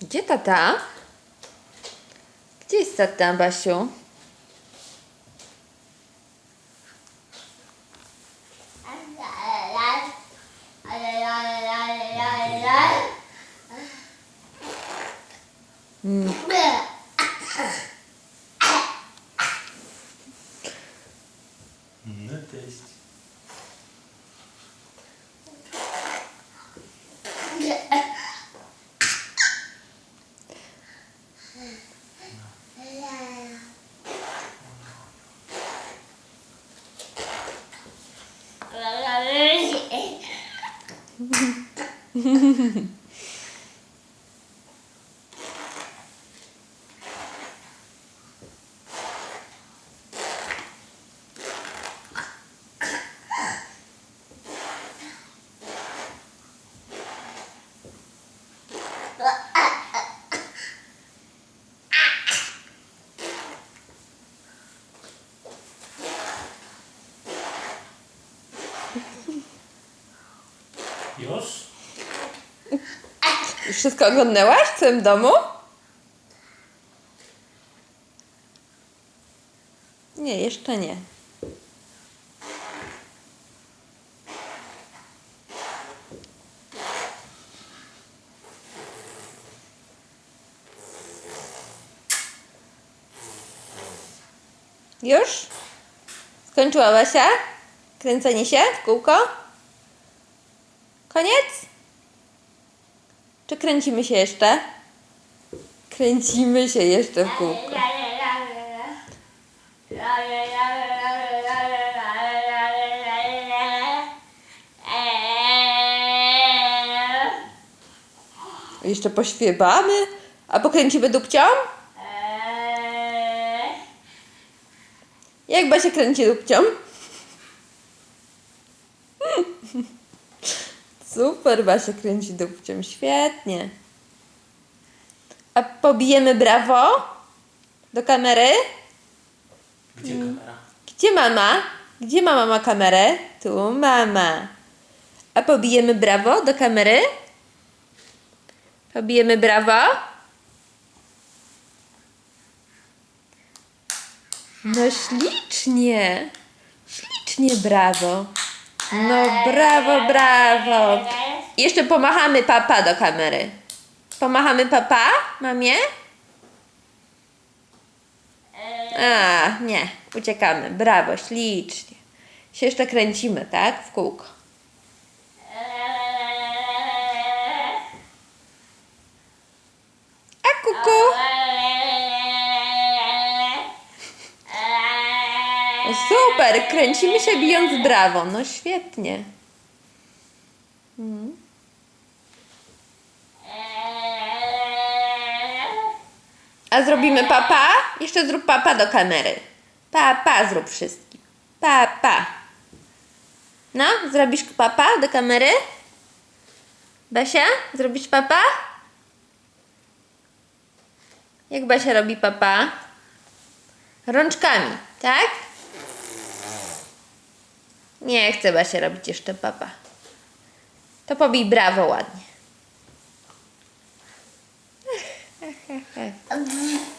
Gdzie tata? Gdzie jest tata, Basiu? No cześć. 哼哼哼哼哼哼 Już? Wszystko oglądnęłaś w całym domu? Nie, jeszcze nie. Już? Skończyła Basia? Kręcenie się w kółko? Koniec? Czy kręcimy się jeszcze? Kręcimy się jeszcze w kółko. Jeszcze pośpiewamy? A pokręcimy dupcią? Jak Basia kręci dupcią? Super, Basia kręci dupcią. Świetnie. A pobijemy brawo? Do kamery? Gdzie kamera? Gdzie mama? Gdzie mama ma kamerę? Tu mama. A pobijemy brawo do kamery? Pobijemy brawo? No ślicznie. Ślicznie brawo. No brawo, brawo. I Jeszcze pomachamy papa do kamery. Pomachamy papa, mamie? A, nie, uciekamy. Brawo, ślicznie. Się jeszcze kręcimy, tak? W kółko. A kuku? Super, kręcimy się bijąc brawo. No świetnie. Mhm. A zrobimy papa? Jeszcze zrób papa do kamery. Papa zrób wszystkim. Papa. No, zrobisz papa do kamery? Basia, zrobisz papa? Jak Basia robi papa? Rączkami, tak? Nie chcę Basia robić jeszcze papa. To pobij brawo ładnie.